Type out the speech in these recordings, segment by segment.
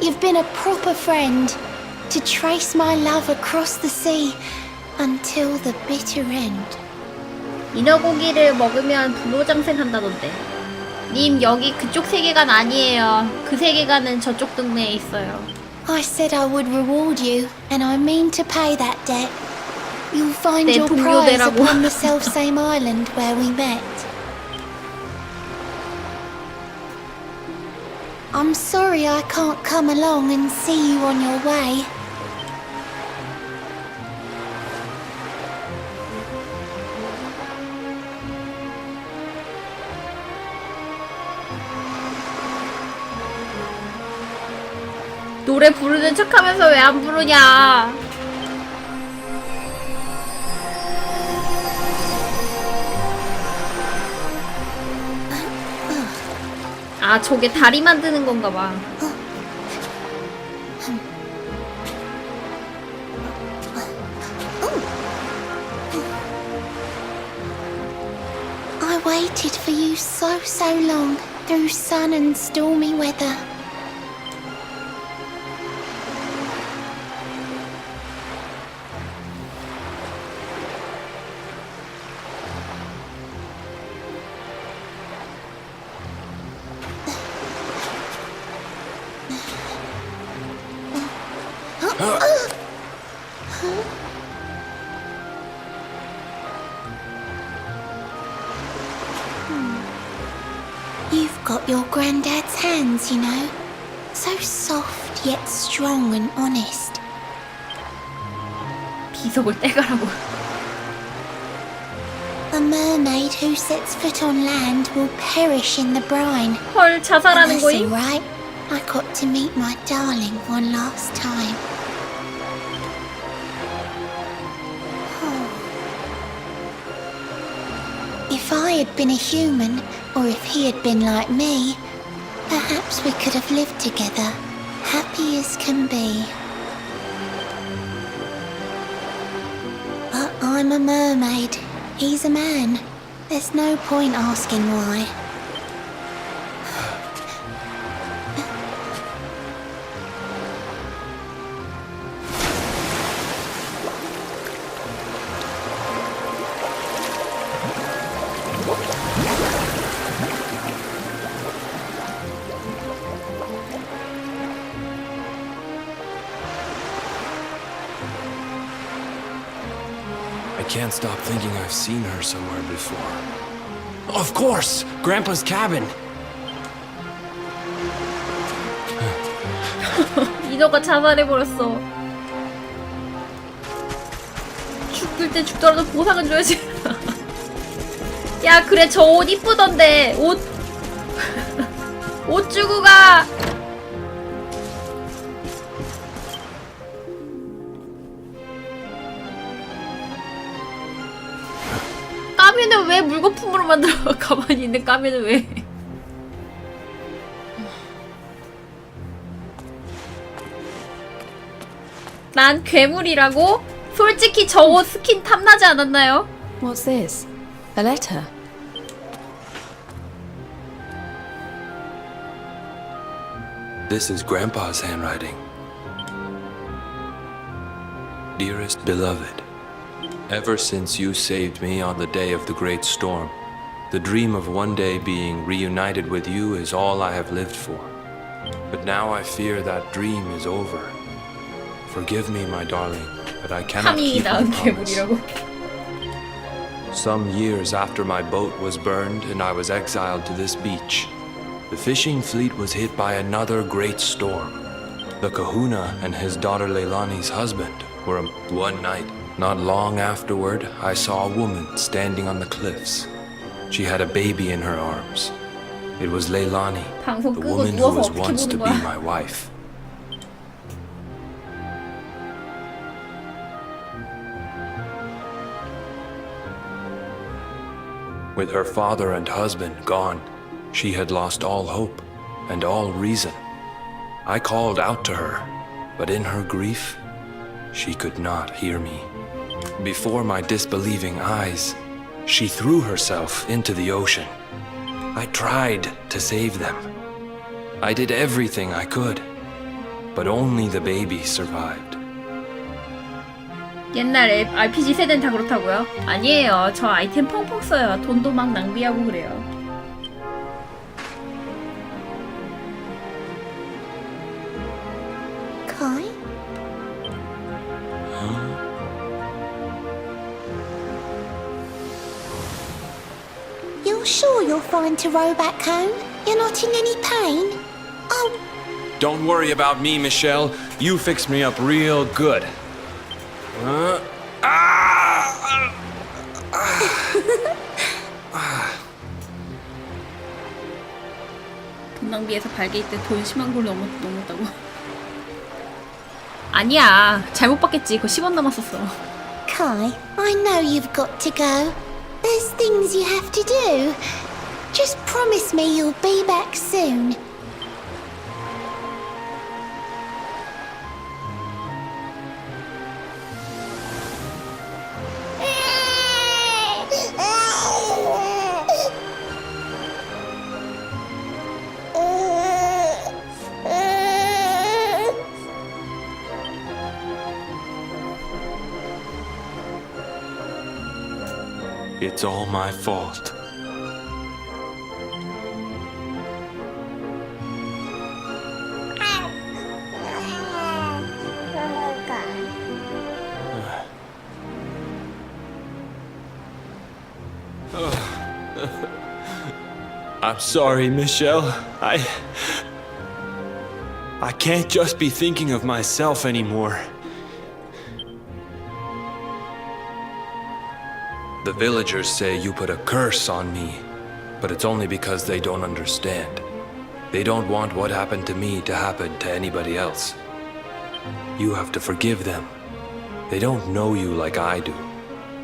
You've been a proper friend to trace my love across the sea until the bitter end. 인어고기를 먹으면 불로장생 한다던데. 님 여기 그쪽 세계관 아니에요. 그 세계관은 저쪽 동네에 있어요. I said I would reward you, and I mean to pay that debt. You'll find 내 your prize 동료대라고. upon the self-same island where we met. I'm sorry I can't come along and see you on your way. 노래 부르는 척하면서 왜 안 부르냐? 아 저게 다리 만드는 건가 봐. I waited for you so, so long through sun and stormy weather. 비석을 떼가라고. A mermaid who sets foot on land will perish in the brine. 헐 자살하는 That's all 거임? right. I got to meet my darling one last time. If I had been a human, or if he had been like me, perhaps we could have lived together, happy as can be. I'm a mermaid. He's a man. There's no point asking why. Can't stop thinking I've seen her somewhere before. Of course! Grandpa's cabin! 인어가 자살해버렸어. 죽을 때 죽더라도 보상은 줘야지. 야, 그래, 저 옷 이쁘던데. 옷. 옷 주고 가! 물거품으로 만들어? 가만히 있는 까미는 왜? 난 괴물이라고? 솔직히 저 옷 스킨 탐나지 않았나요? What's this? A letter? This is Grandpa's handwriting. Dearest beloved, Ever since you saved me on the day of the great storm, the dream of one day being reunited with you is all I have lived for. But now I fear that dream is over. Forgive me, my darling, but I cannot keep my promise. Some years after my boat was burned and I was exiled to this beach, the fishing fleet was hit by another great storm. The kahuna and his daughter Leilani's husband were one night not long afterward, I saw a woman standing on the cliffs. She had a baby in her arms. It was Leilani, the woman who was once to be my wife. With her father and husband gone, she had lost all hope and all reason. I called out to her, but in her grief, she could not hear me. Before my disbelieving eyes, she threw herself into the ocean. I tried to save them. I did everything I could. but only the baby survived. 옛날 앱- RPG 세대는 다 그렇다고요? 아니에요. 저 아이템 펑펑 써요. 돈도 막 낭비하고 그래요. You're sure you're fine to row back home? You're not in any pain? Oh, Don't worry about me, Michelle. You fixed me up real good. Uh, ah! 돈 낭비해서 발게이 때 돈 10만 골 넘었, 넘었다고. 아니야. 잘못 받겠지. 그거 10원 남았었어. Kai, I know you've got to go. There's things you have to do. Just promise me you'll be back soon. It's all my fault. I'm sorry, Michelle. I. I can't just be thinking of myself anymore. The villagers say you put a curse on me, but it's only because they don't understand. They don't want what happened to me to happen to anybody else. You have to forgive them. They don't know you like I do.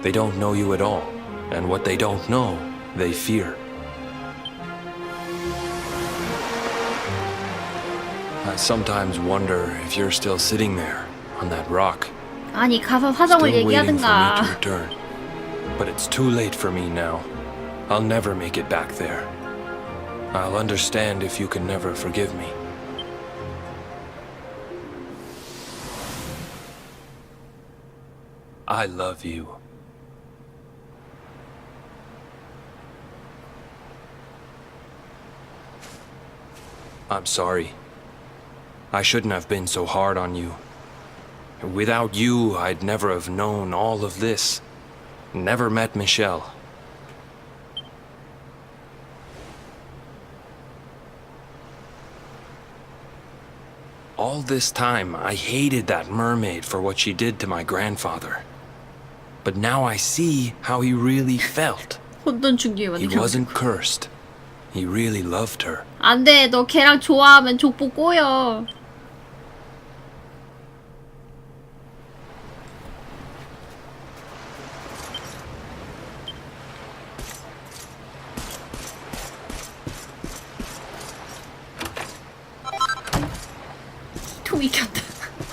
They don't know you at all, and what they don't know, they fear. I sometimes wonder if you're still sitting there on that rock, 아니 가서 사정을 still waiting for me to 얘기하든가. return. But it's too late for me now. I'll never make it back there. I'll understand if you can never forgive me. I love you. I'm sorry. I shouldn't have been so hard on you. Without you, I'd never have known all of this. Never met Michelle. All this time, I hated that mermaid for what she did to my grandfather. But now I see how he really felt. he wasn't cursed. He really loved her. 안돼. 너 걔랑 좋아하면 족보 꼬여.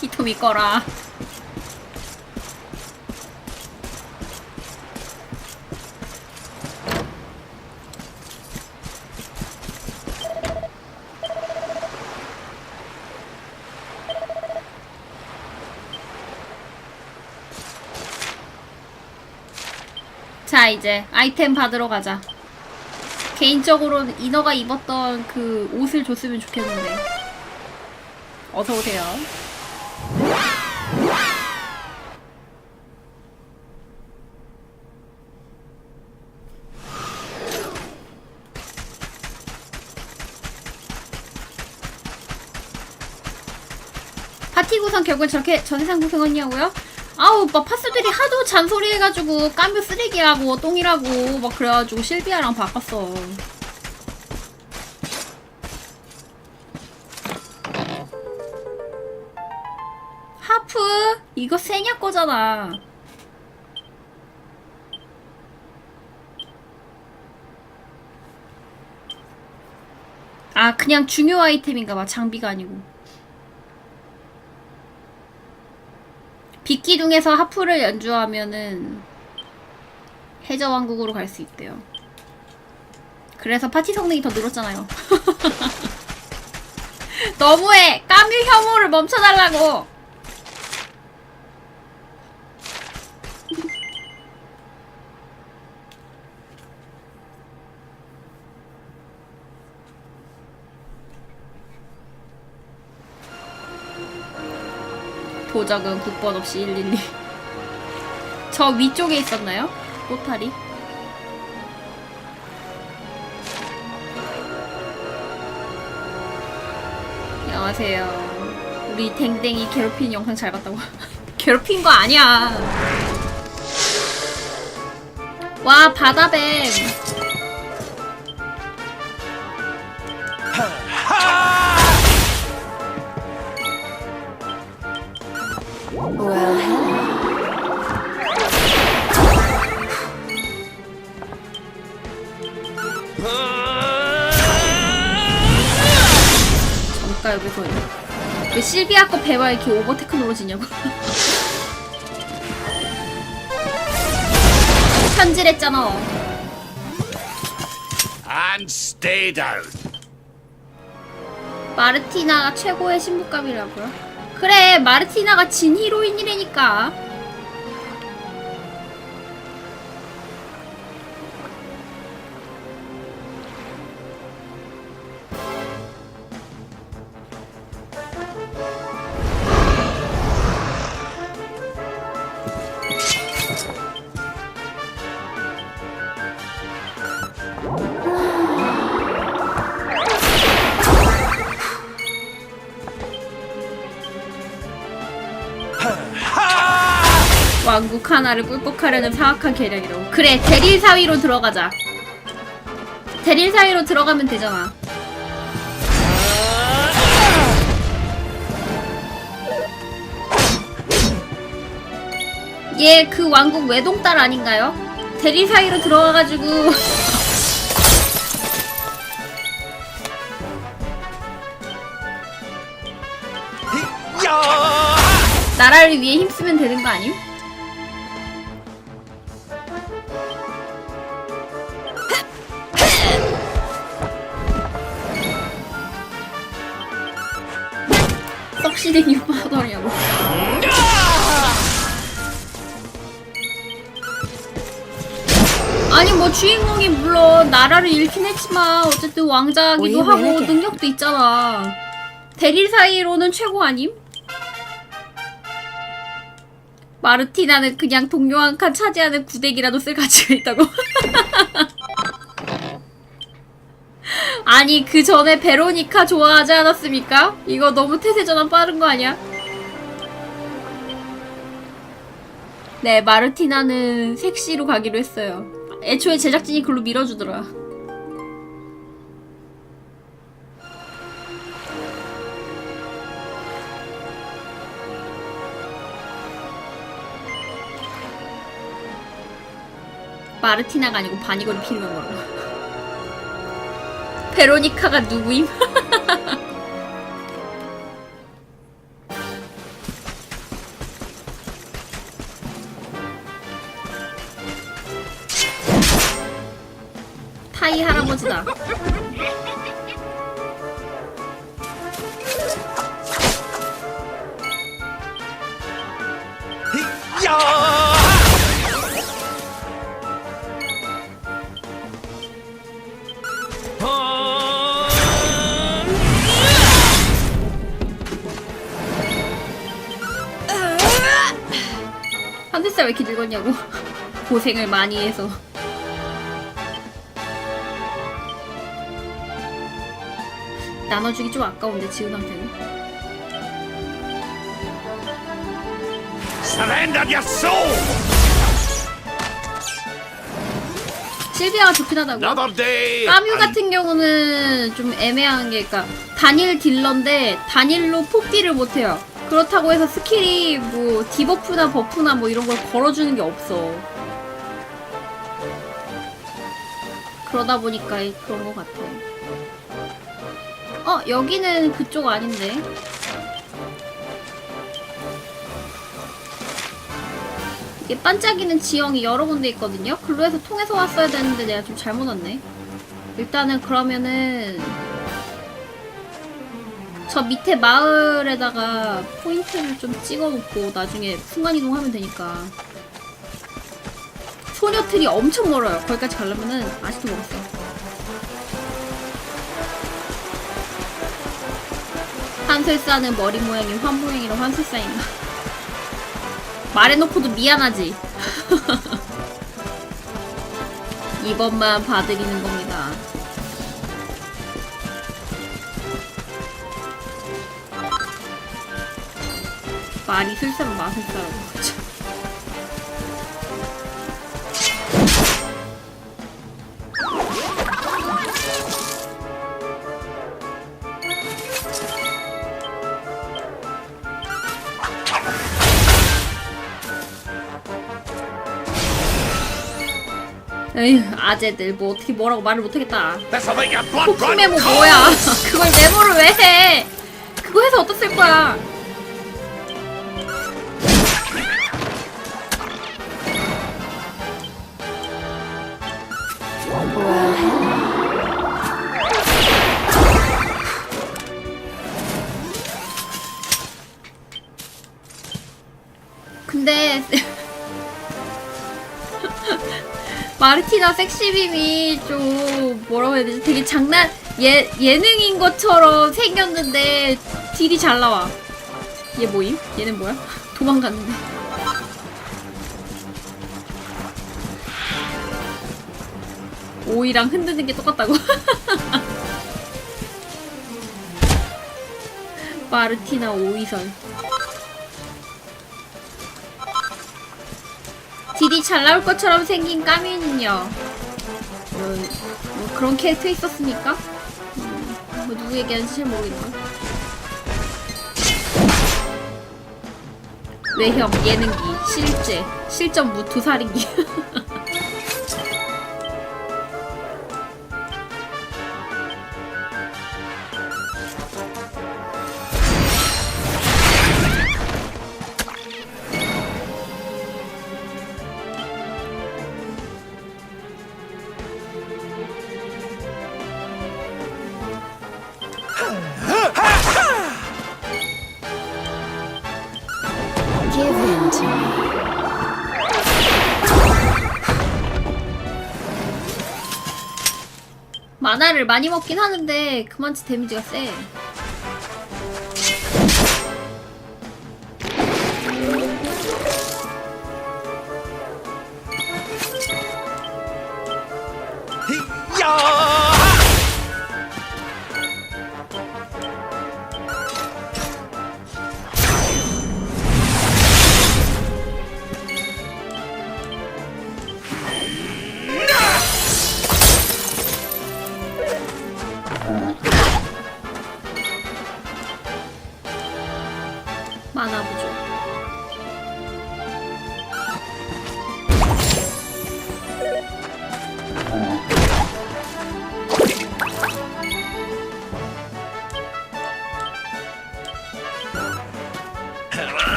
히토미 꺼라. 이제 아이템 받으러 가자. 개인적으로 이너가 입었던 그 옷을 줬으면 좋겠는데. 어서 오세요. 파티 구성 결국엔 저렇게 전세상 구성이냐고요? 아우 막 파스들이 하도 잔소리 해가지고 깜뷰 쓰레기라고 똥이라고 막 그래가지고 실비아랑 바꿨어. 하프 이거 세냐 거잖아. 아 그냥 중요 아이템인가봐 장비가 아니고 빗기둥에서 하프를 연주하면은 해저 왕국으로 갈 수 있대요. 그래서 파티 성능이 더 늘었잖아요. 너무해! 까뮤 혐오를 멈춰달라고. 도적은 국번 없이 112. 저 위쪽에 있었나요? 꼬타리? 안녕하세요. 우리 댕댕이 괴롭힌 영상 잘 봤다고. 괴롭힌 거 아니야. 와, 바다뱀. 여기서 왜 실비아 거 배와 이렇게 오버 테크놀로지냐고. 편질했잖아. And stay down. 마르티나가 최고의 신부감이라고요? 그래, 마르티나가 진 히로인이라니까. 하나를 꿀꺽하려는 사악한 계략이라고. 그래, 대릴 사위로 들어가자. 대릴 사위로 들어가면 되잖아. 얘 그 왕국 외동딸 아닌가요? 대릴 사위로 들어가가지고 나라를 위해 힘쓰면 되는 거 아님? 시댕 유파더냐고 아니 뭐 주인공이 물론 나라를 잃긴 했지만 어쨌든 왕자기도 오이 하고. 능력도 있잖아 대릴 사이로는 최고 아님? 마르티나는 그냥 동료 한 칸 차지하는 구데기라도 쓸 가치가 있다고. 아니 그 전에 베로니카 좋아하지 않았습니까? 이거 너무 태세 전환 빠른 거 아니야? 네 마르티나는 섹시로 가기로 했어요. 애초에 제작진이 글로 밀어주더라. 마르티나가 아니고 바니걸이 필요한 거라고. 베로니카가 누구임? 한대살 왜 이렇게 늙었냐고. 고생을 많이 해서. 나눠주기 좀 아까운데 지은한테는. Surrender your soul. 실비아가 좋긴 하다고. Another day. 까뮤 같은 경우는 좀 애매한 게, 그니까, 단일 딜러인데, 단일로 폭딜을 못해요. 그렇다고 해서 스킬이 뭐, 디버프나 버프나 뭐 이런 걸 걸어주는 게 없어. 그러다 보니까 그런 것 같아. 어, 여기는 그쪽 아닌데. 이게 반짝이는 지형이 여러 군데 있거든요? 글로 해서 통해서 왔어야 되는데 내가 좀 잘못 왔네. 일단은 그러면은 저 밑에 마을에다가 포인트를 좀 찍어놓고 나중에 순간이동하면 되니까. 소녀틀이 엄청 멀어요. 거기까지 가려면은 아직도 멀었어. 환술사는 머리 모양이 환 모양이라 환술사인가 말해놓고도 미안하지. 이번만 봐드리는 겁니다 말이 술사면 마술사라고 그죠 에휴 아재들 뭐 어떻게 뭐라고 말을 못하겠다. 폭풍 run 메모. 뭐야? 그걸 메모를 왜 해? 그거 해서 어떻을 거야 근데 마르티나 섹시빔이 좀 뭐라고 해야 되지? 되게 장난 예 예능인 것처럼 생겼는데 딜이 잘 나와. 얘 뭐임? 얘는 뭐야? 도망갔는데. 오이랑 흔드는 게 똑같다고. 마르티나 오이설. 딜이 잘 나올 것처럼 생긴 까미는요. 뭐, 뭐 그런 캐릭터 있었습니까? 음, 뭐 누구 얘기하는지 잘 모르겠네요. 외형, 예능기, 실제, 실전 무투 살인기. 많이 먹긴 하는데 그만치 데미지가 세.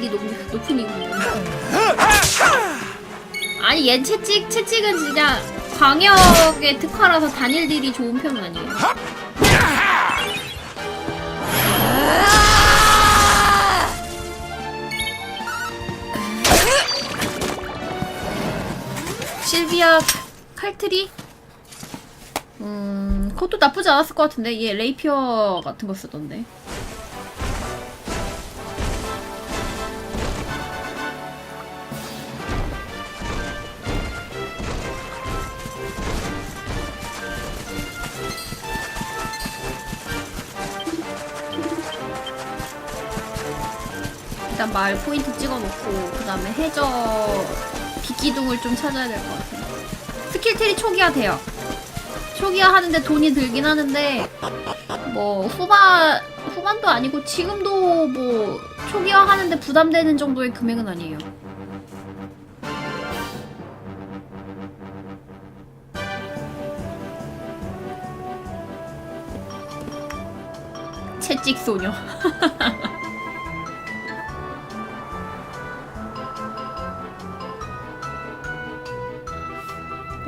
딜이 높, 높은 이유는 아니 얜 채찍 채찍은 진짜 광역의 특화라서 단일 딜이 좋은 편은 아니에요. 실비아 칼트리? 음 그것도 나쁘지 않았을 것 같은데. 얘 레이피어 같은 거 쓰던데 그다음에 해저 비기둥을 좀 찾아야 될 것 같아요. 스킬트리 초기화 돼요. 초기화 하는데 돈이 들긴 하는데 뭐 후반 후반도 아니고 지금도 뭐 초기화 하는데 부담되는 정도의 금액은 아니에요. 채찍 소녀.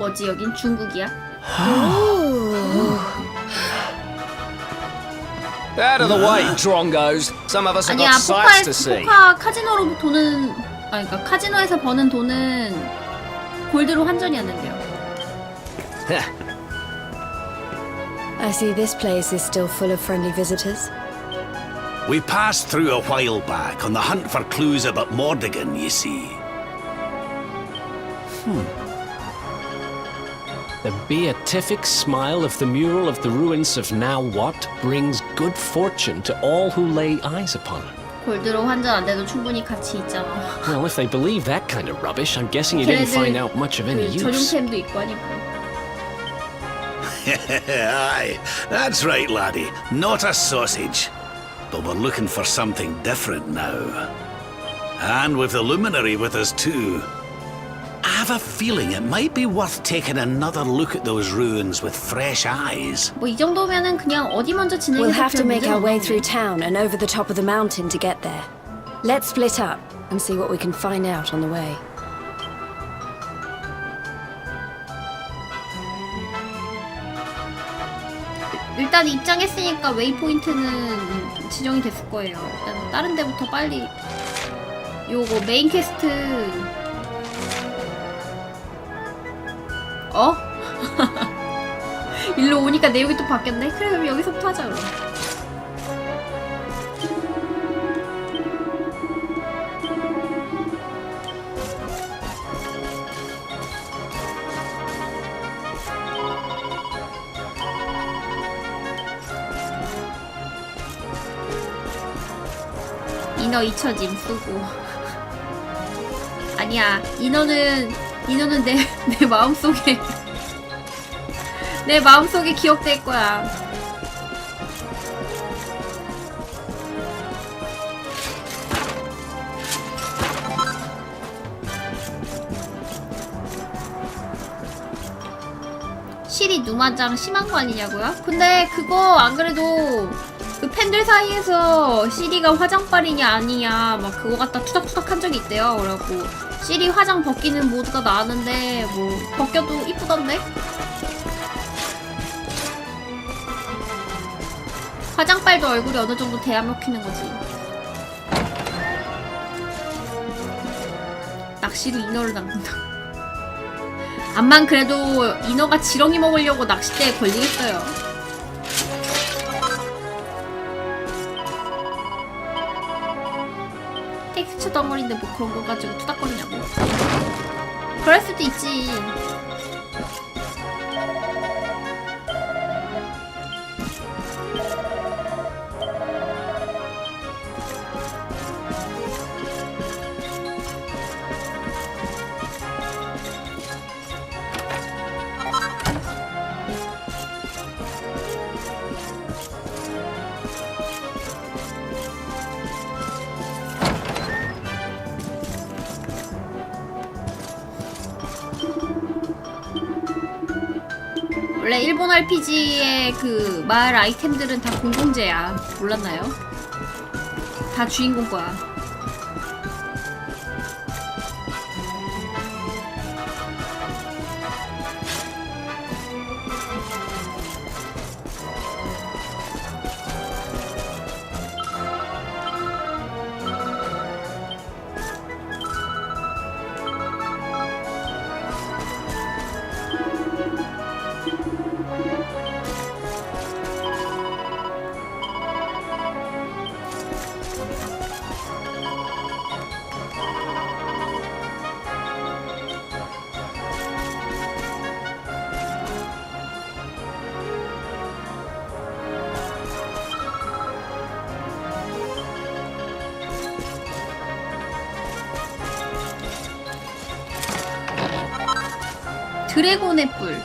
뭐지 여긴 중국이야? Out of the way, drongos. Some of us have 아니야 got 포카 sights to see. 포카 카지노로 돈은 아 그러니까 카지노에서 버는 돈은 골드로 환전이 안 된대요. I see this place is still full of friendly visitors. We passed through a while back on the hunt for clues about Mordigan, you see. The beatific smile of the mural of the ruins of now what brings good fortune to all who lay eyes upon it. 골드로 환전 안 돼도 충분히 가치 있잖아. Well, if they believe that kind of rubbish, I'm guessing you didn't find out much of any 그 use. 전용템도 있고 하니까. Aye, that's right, laddie. Not a sausage. But we're looking for something different now. And with the luminary with us too. I have a feeling it might be worth taking another look at those ruins with fresh eyes. 뭐 이 정도면은 그냥 어디 먼저 We'll 진행해도 have to 별 make our way through town and over the top of the mountain to get there. Let's split up and see what we can find out on the way. 일단 입장했으니까 웨이포인트는 지정이 됐을 거예요. 일단 다른 데부터 빨리 요거 메인 퀘스트 일로 오니까 내용이 또 바뀌었네? 그래 그럼 여기서부터 하자 그럼 인어 잊혀짐 쓰고 아니야 인어는 인어는 내 내 마음속에 내 마음속에 기억될 거야 실이 누마장 심한 거 아니냐고요? 근데 그거 안 그래도 그 팬들 사이에서 시리가 화장빨이냐 아니냐 막 그거 갖다 투닥투닥 한 적이 있대요. 그래갖고 시리 화장 벗기는 모드가 나왔는데 뭐 벗겨도 이쁘던데? 화장빨도 얼굴이 어느 정도 돼야 먹히는 거지. 낚시로 인어를 낚는다. 암만 그래도 인어가 지렁이 먹으려고 낚싯대에 걸리겠어요. 텍스처 덩어리인데 뭐 그런 거 가지고 투닥거리냐고. 그럴 수도 있지. 일본 RPG의 그 마을 아이템들은 다 공공재야. 몰랐나요? 다 주인공 거야. 드래곤의 뿔.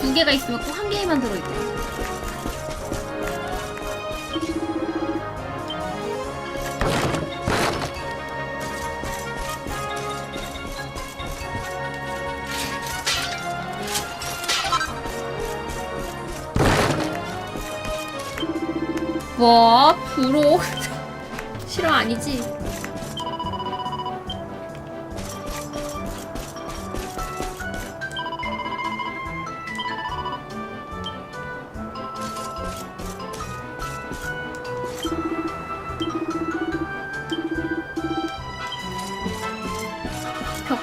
두 개가 있으면 꼭 한 개만 들어있대.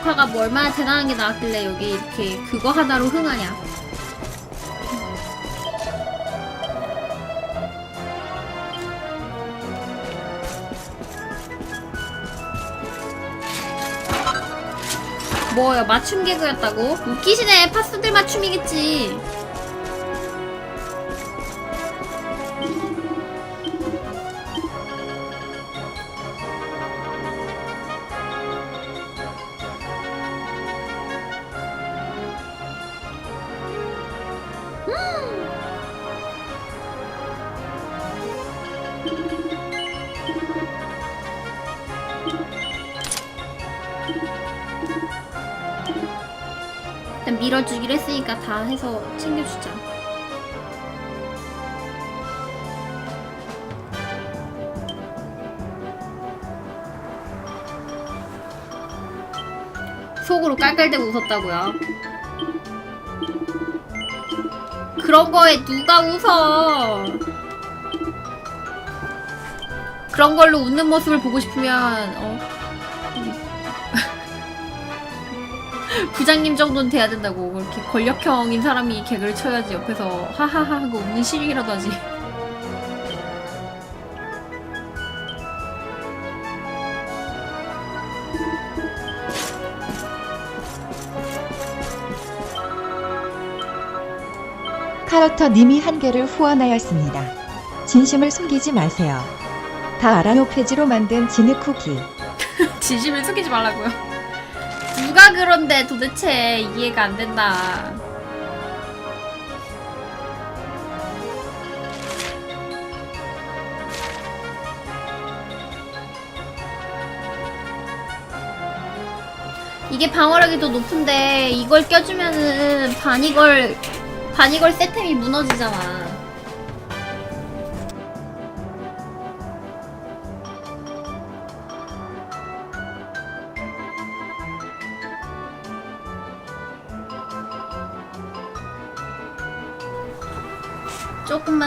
벽화가 뭐 얼마나 대단한 게 나왔길래 여기 이렇게 그거 하나로 흥하냐. 뭐야 맞춤 개그였다고? 웃기시네 파스들 맞춤이겠지 일단 밀어주기로 했으니까 다 해서 챙겨주자. 속으로 깔깔대고 웃었다고요. 그런 거에 누가 웃어? 그런 걸로 웃는 모습을 보고 싶으면 어 부장님 정도는 돼야 된다고 그렇게 권력형인 사람이 개그를 쳐야지 옆에서 하하하 하고 웃는 시중이라도 하지 카로터님이 한 개를 후원하였습니다. 진심을 숨기지 마세요. 다 알아요 폐지로 만든 진흙 쿠키. 진심을 숨기지 말라고요 누가 그런데 도대체 이해가 안 된다. 이게 방어력이 더 높은데 이걸 껴주면은 반이걸 반이걸 세템이 무너지잖아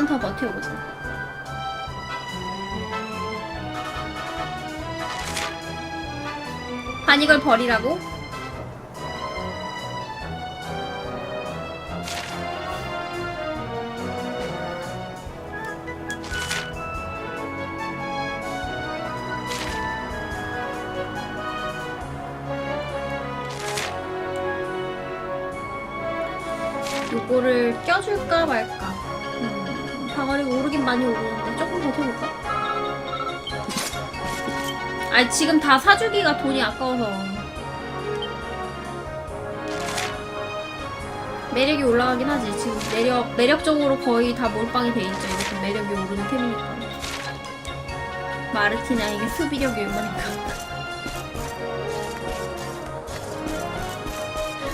더 버텨보자. 반 이걸 버리라고? 요거를 껴줄까 말까? 음, 방어력이 오르긴 많이 오르는데 조금 버텨볼까? 아니 지금 다 사주기가 돈이 아까워서. 매력이 올라가긴 하지. 지금 매력 매력적으로 거의 다 몰빵이 돼 있죠. 이렇게 매력이 오르는 템이니까. 마르티나에게 수비력이 얼마니까.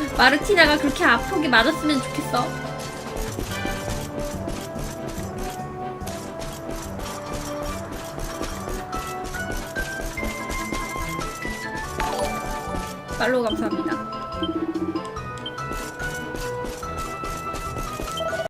마르티나가 그렇게 아프게 맞았으면 좋겠어 팔로우 감사합니다.